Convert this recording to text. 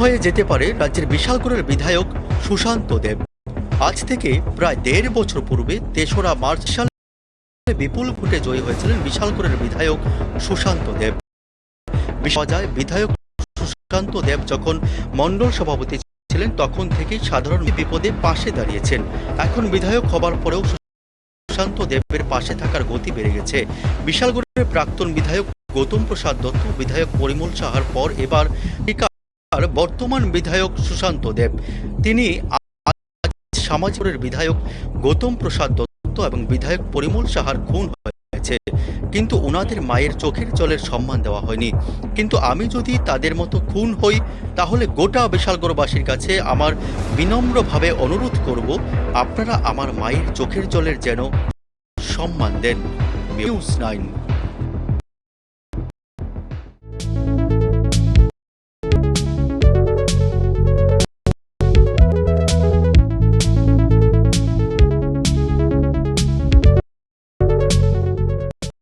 হয়ে যেতে পারে রাজ্যের বিশালগড়ের বিধায়ক সুশান্ত দেব। আজ থেকে প্রায় দেড় বছর পূর্বে তেসরা মার্চ সালে বিপুল ভোটে জয়ী হয়েছিলেন বিশালগড়ের বিধায়ক সুশান্ত দেব। যায় বিধায়ক সুশান্ত দেব যখন মণ্ডল সভাপতি ছিলেন, তখন থেকেই সাধারণ বিপদে পাশে দাঁড়িয়েছেন। এখন বিধায়ক হবার পরেও সুশান্ত দেবের পাশে থাকার গতি বেড়ে গেছে। বিশালগড়ের প্রাক্তন বিধায়ক গৌতম প্রসাদ দত্ত, বিধায়ক পরিমল সাহার পর এবার বর্তমান বিধায়ক সুশান্ত দেব। তিনি সমাজপুরের বিধায়ক গৌতম প্রসাদ দত্ত এবং বিধায়ক পরিমল সাহার খুন হয়েছে। কিন্তু ওনাদের মায়ের চোখের জলের সম্মান দেওয়া হয়নি। কিন্তু আমি যদি তাদের মতো খুন হই, তাহলে গোটা বিশালগড়বাসীর কাছে আমার বিনম্রভাবে অনুরোধ করব, আপনারা আমার মায়ের চোখের জলের যেন সম্মান দেন। News nine.